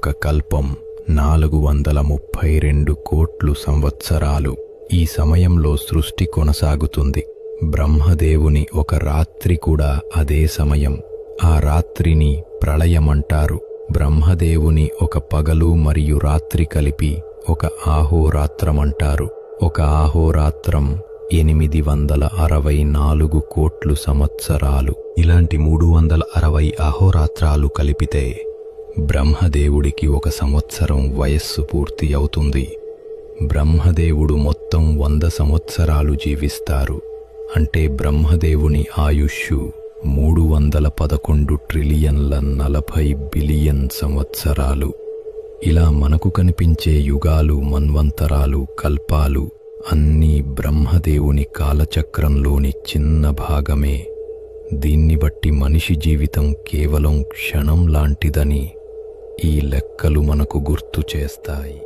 ఒక కల్పం నాలుగు వందల ముప్పై రెండు కోట్లు సంవత్సరాలు ఈ సమయంలో సృష్టి కొనసాగుతుంది. బ్రహ్మదేవుని ఒక రాత్రి కూడా అదే సమయం. ఆ రాత్రిని ప్రళయమంటారు. బ్రహ్మదేవుని ఒక పగలు మరియు రాత్రి కలిపి ఒక ఆహోరాత్రమంటారు. ఒక ఆహోరాత్రం ఎనిమిది వందల అరవై నాలుగు కోట్లు సంవత్సరాలు. ఇలాంటి మూడు వందల అరవై అహోరాత్రాలు కలిపితే బ్రహ్మదేవుడికి ఒక సంవత్సరం వయస్సు పూర్తి అవుతుంది. బ్రహ్మదేవుడు మొత్తం వంద సంవత్సరాలు జీవిస్తారు. అంటే బ్రహ్మదేవుని ఆయుష్షు మూడు వందల పదకొండు ట్రిలియన్ల నలభై బిలియన్ సంవత్సరాలు. ఇలా మనకు కనిపించే యుగాలు మన్వంతరాలు కల్పాలు అన్నీ బ్రహ్మదేవుని కాలచక్రంలోని చిన్న భాగమే. దీన్ని బట్టి మనిషి జీవితం కేవలం క్షణం లాంటిదని ఈ లెక్కలు మనకు గుర్తు చేస్తాయి.